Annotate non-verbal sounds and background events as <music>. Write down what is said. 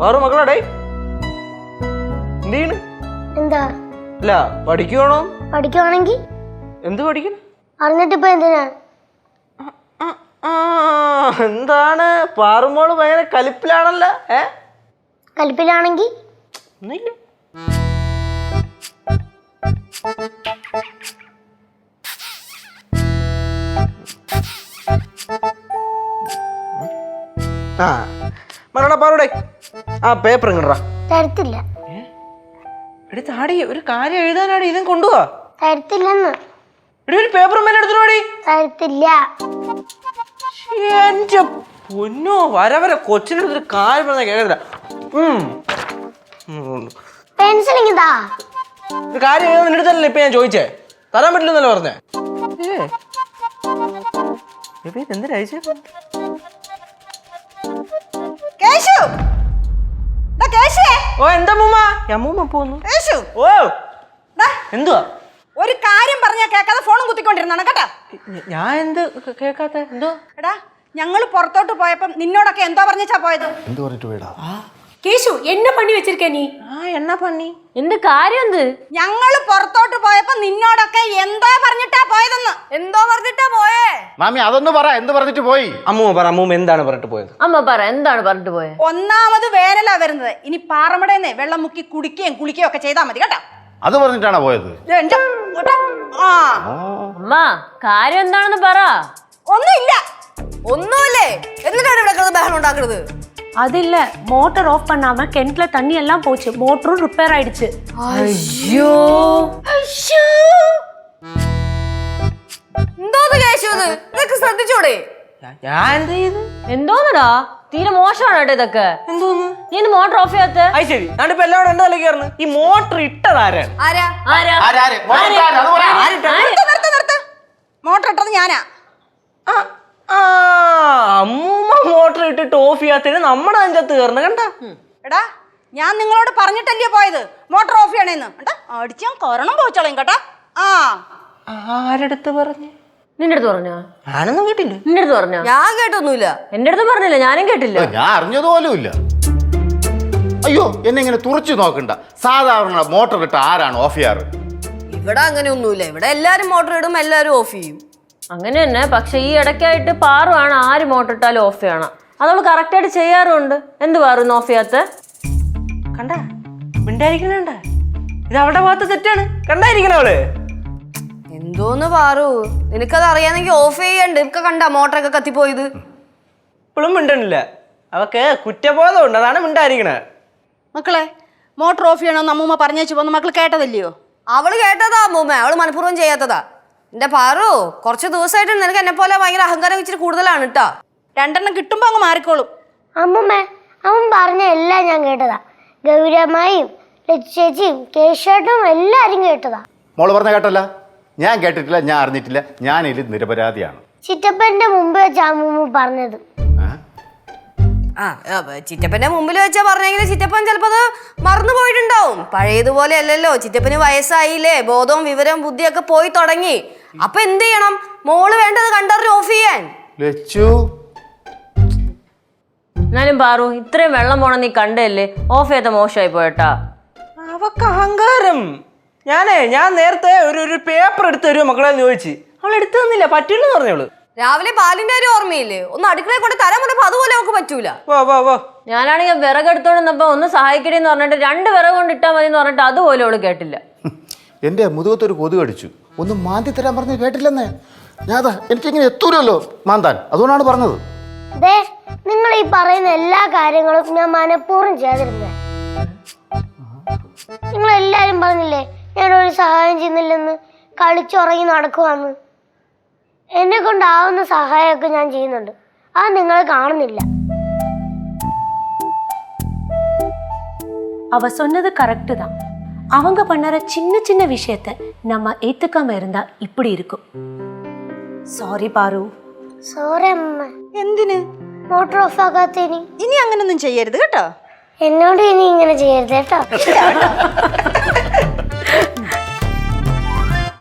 വേറെ മക്കളടേ. എന്ത് ചെയ്യണ് എന്താ? അല്ല പഠിക്കുവാണോ? പഠിക്കുവാണെങ്കിൽ എന്ത് പഠിക്കണം? അറിഞ്ഞിട്ടിപ്പോ എന്തിനാ? എന്താണ്? പാറുമോൾ ഭയങ്കര കലിപ്പിലാണല്ലോ ഏ? കലിപ്പിലാണെങ്കിൽ ഒന്നുമില്ല. ആ മരണ പാറൂടെ. ആ പേപ്പർ ഇങ്ങടാ തരത്തില്ല. എടി താടി ഒരു കാര്യം എഴുതാനാടി ഇതും കൊണ്ടുപോവാ തരത്തില്ലെന്ന്. എടി ഒരു പേപ്പർ മേലെ എടുത്തോടി തരത്തില്ല. എന്റെ പൊന്നോ വര വര കൊച്ചിനടുത്തൊരു കാര്യം പറഞ്ഞാൽ കേൾക്കത്തില്ല. ഉം. ഉം. പെൻസിൽ ഇങ്ങതാ ഒരു കാര്യം എഴുതാൻ നിന്റെ അടുത്തല്ലേ ഇപ്പൊ ഞാൻ ചോദിച്ചേ? തരാൻ പറ്റില്ലെന്നല്ലേ പറഞ്ഞേ? എന്തിനാ അയച്ചേ? കേശു! കേശുവേ. ഓ എന്താ മൂമ്മ അമ്മൂമ്മ പോന്നു. കേശു. ഓ. ദാ, എന്തുവാ? ഒരു കാര്യം പറഞ്ഞാ കേൾക്കാതെ ഫോണും കുത്തിക്കൊണ്ടിരുന്നാണ് കേട്ടോ. ഞാൻ എന്ത് കേക്കാത്ത? എന്തോ എടാ ഞങ്ങൾ പുറത്തോട്ട് പോയപ്പം നിന്നോടൊക്കെ എന്തോ പറഞ്ഞാ പോയത്? എന്ത് പറഞ്ഞിട്ട് പോയടാ? കേശു എന്നെ പണി വെച്ചിരിക്ക നീ? ആ എന്നാ പണി? എന്ത് കാര്യം എന്ത്? ഞങ്ങൾ പുറത്തോട്ട് പോയപ്പോ നിന്നോടൊക്കെ എന്തോ പറഞ്ഞിട്ടാ പോയതെന്ന്. എന്തോ പറഞ്ഞിട്ടാ പോയേ? മാമി അതൊന്ന് പറ എന്ത് പറഞ്ഞിട്ട് പോയി? അമ്മ പറ അമ്മ എന്താണ് പറഞ്ഞിട്ട് പോയത്? അമ്മ പറ എന്താണ് പറഞ്ഞിട്ട് പോയത് ഒന്നാമത് വേനലാ വരുന്നത്. ഇനി പാറമടേന്നേ വെള്ളം മുക്കി കുടിക്കുകയും കുളിക്കുകയും ഒക്കെ ചെയ്താ മതി കേട്ടോ? അത് പറഞ്ഞിട്ടാണോ പോയത്? ദേ കേട്ടോ? ആ. അമ്മ കാര്യം എന്താണെന്ന് പറ. ഒന്നുമില്ല. ഒന്നുമില്ലേ? എന്നിട്ടാണ് ഇവിടെ ബഹളം ഉണ്ടാക്കുന്നത്? அது இல்ல மோட்டார் ஆஃப் பண்ணாம கிணத்துல தண்ணி எல்லாம் போச்சு மோட்டரும் ரிப்பேர் ஆயிடுச்சு അയ്യോ എന്തോന്ന് കേശു ഇത് ഇതൊക്കെ ശ്രദ്ധിച്ചൂടെ ഞാ- ഞാൻ എന്ത് ചെയ്ത് എന്തോന്നടാ തീരെ മോശമാണ് കേട്ടോ ഇതൊക്കെ എന്തോന്ന് നീ ഇന്ന് മോട്ടർ ഓഫ് ചെയ്യാത്ത അത് ശരി ഞാനിപ്പോ എല്ലാവരും എന്റെ തലക്ക് കയറുന്നു ഈ മോട്ടർ ഇട്ടതാരാണ് ആരാ ആരാ ആരാര്? മോഹൻലാൽ, അത് പറ. നിർത്ത് നിർത്ത് നിർത്ത് മോട്ടർ ഇട്ടത് ഞാനാ ആ, ആ, അമ്മൂമ്മ മോട്ടർ ഇട്ടിട്ട് ഓഫ് ചെയ്യാത്തതിന് നമ്മുടെ അഞ്ചത്ത് കയറണം കണ്ട? എടാ ഞാൻ നിങ്ങളോട് പറഞ്ഞിട്ടല്ലേ പോയത്. മോട്ടർ ഓഫ് ചെയ്യണേന്ന്. കേട്ടാ അടിച്ചാൻ കൊരണം പോയിച്ചോളയും കേട്ടാ. ആ. ആരടുത്ത് പറഞ്ഞു? നിന്റെ അടുത്ത് പറഞ്ഞോ? ഞാനൊന്നും കേട്ടില്ല. നിന്റെ അടുത്ത് പറഞ്ഞോ? ഞാൻ കേട്ടൊന്നുമില്ല. എന്റെ അടുത്ത് പറഞ്ഞില്ല ഞാനും കേട്ടില്ല. ഞാൻ അറിഞ്ഞതുപോലുമില്ല. അയ്യോ എന്നെ ഇങ്ങനെ തുറച്ചു നോക്കണ്ട. സാധാരണ മോട്ടർ ഇട്ട് ആരാണ് ഓഫ് ചെയ്യാറ്? ഇവിടെ അങ്ങനെ ഒന്നുമില്ല ഇവിടെ എല്ലാരും മോട്ടർ ഇടും എല്ലാരും ഓഫ് ചെയ്യും. അങ്ങനെ തന്നെ പക്ഷെ ഈ ഇടയ്ക്കായിട്ട് പാറുവാണ്. ആര് മോട്ടിട്ടാലും ഓഫ് ചെയ്യണം. അതവൾ കറക്റ്റായിട്ട് ചെയ്യാറുണ്ട്. എന്ത് പാറു ഇന്ന് ഓഫ് ചെയ്യാത്ത? കണ്ട? മിണ്ടായിരിക്കണണ്ട. ഇത് അവളുടെ ഭാഗത്ത് തെറ്റാണ്. കണ്ടായിരിക്കണ അവൾ? എന്തോന്ന് പാറു? നിനക്കത് അറിയാന്നെങ്കിൽ ഓഫ് ചെയ്യണ്ട്. ഇപ്പൊ കണ്ട മോട്ടറൊക്കെ കത്തിപ്പോയത്. ഇപ്പോഴും മിണ്ടണില്ല. അവക്ക് കുറ്റബോധമുണ്ട്. അതാണ് മിണ്ടായിരിക്കണേ. മക്കളെ മോട്ടർ ഓഫ് ചെയ്യണമെന്ന് അമ്മൂമ്മ പറഞ്ഞേച്ചു പോന്ന് മക്കൾ കേട്ടതല്ലയോ? അവൾ കേട്ടതാ അമ്മൂമ്മ. അവൾ മനഃപൂർവം ചെയ്യാത്തതാ. എന്റെ പാറു കുറച്ച് ദിവസമായിട്ട് നിനക്ക് എന്നെ പോലെ ഭയങ്കര അഹങ്കാരം ഇച്ചിരി കൂടുതലാണ് കേട്ടോ രണ്ടെണ്ണം കിട്ടുമ്പോ അങ്ങ് മാറിക്കോളും. അമ്മമ്മേ അവൻ പറഞ്ഞ എല്ലാം ഞാൻ കേട്ടതാ. ഗൗരമ്മയും ലക്ഷേച്ചിയും കേശേട്ടും എല്ലാരും കേട്ടതാ. മോൾ പറഞ്ഞ കേട്ടല്ല? ഞാൻ കേട്ടിട്ടില്ല ഞാൻ അറിഞ്ഞിട്ടില്ല. ഞാൻ ഇതിൽ നിരപരാധിയാണ്. ചിറ്റപ്പന്റെ മുമ്പ് വെച്ച അമ്മൂമ്മ പറഞ്ഞത്. ആ? ആ ആ, ചിറ്റപ്പന്റെ മുമ്പിൽ വെച്ചാ പറഞ്ഞെങ്കിൽ ചിറ്റപ്പൻ ചിലപ്പോ അത് മറന്നു പോയിട്ടുണ്ടാവും. പഴയതുപോലെ അല്ലല്ലോ ചിറ്റപ്പന് വയസ്സായില്ലേ ബോധവും വിവരവും ബുദ്ധിയൊക്കെ പോയി തുടങ്ങി. അപ്പൊ എന്ത് ചെയ്യണം? മോൾ വേണ്ടത് കണ്ടറിഞ്ഞ് ഓഫ് ചെയ്യാൻ. ലച്ചു. എന്നാലും പാറു ഇത്രയും വെള്ളം പോണം നീ കണ്ടല്ലേ ഓഫ് ചെയ്ത മോശമായി പോയട്ടാ. അവക്ക് അഹങ്കാരം. ഞാനേ ഞാൻ നേരത്തെ ഒരു ഒരു പേപ്പർ എടുത്ത് തരുമോ മക്കളെ എന്ന് ചോദിച്ചു. അവൾ എടുത്തു തന്നില്ല പറ്റില്ലെന്ന് പറഞ്ഞോളൂ. രാവിലെ പാലിന്റെ ഒരു ഓർമ്മയില്ലേ? ഒന്ന് അടുക്കളയിൽ കൊണ്ട് തരാൻ പറഞ്ഞപ്പോ അതുപോലെ നമുക്ക് പറ്റൂല. വാ വാ വാ. ഞാനാണെങ്കിൽ വിറകെടുത്തോണ്ടെന്നപ്പോ ഒന്ന് സഹായിക്കണേന്ന് പറഞ്ഞിട്ട് രണ്ട് വിറക് കൊണ്ട് ഇട്ടാ മതി എന്ന് പറഞ്ഞിട്ട് അതുപോലെ അവൾ കേട്ടില്ല. <laughs> എൻ്റെ മുതുകത്തൊരു കൊതു കടിച്ചു ഒന്ന് മാന്തി തരാൻ പറഞ്ഞ് കേട്ടില്ലെന്നേ ഞാൻ അതാ എനിക്കിങ്ങനെ എത്തൂലല്ലോ മാന്താൻ അതുകൊണ്ടാണ് പറഞ്ഞത് ദേ നിങ്ങൾ ഈ പറയുന്ന എല്ലാ കാര്യങ്ങളും ഞാൻ മനഃപൂർവ്വം ചെയ്തിരുന്നേ നിങ്ങൾ എല്ലാരും പറഞ്ഞില്ലേ ഞാൻ ഒരു സഹായം ചെയ്യുന്നില്ലെന്ന് കളിച്ചുറങ്ങി നടക്കുവാന്ന് എന്നെ കൊണ്ടാവുന്ന സഹായമൊക്കെ ഞാൻ ചെയ്യുന്നുണ്ട് അത് നിങ്ങൾ കാണുന്നില്ല அவ சொன்னது கரெக்டு தான் அவங்க பண்ணுற சின்ன சின்ன விஷயத்த நம்ம ஏத்துக்காம இருந்தா இப்படி இருக்கும் சாரி பாரு സോറി അമ്മ എന്തിന് മോട്ടോർ ഓഫ് ആക്കാത്തതിന് ഇനി അങ്ങനൊന്നും ചെയ്യരുത് കേട്ടോ എന്നോട് ഇനി ഇങ്ങനെ ചെയ്യരുത് കേട്ടോ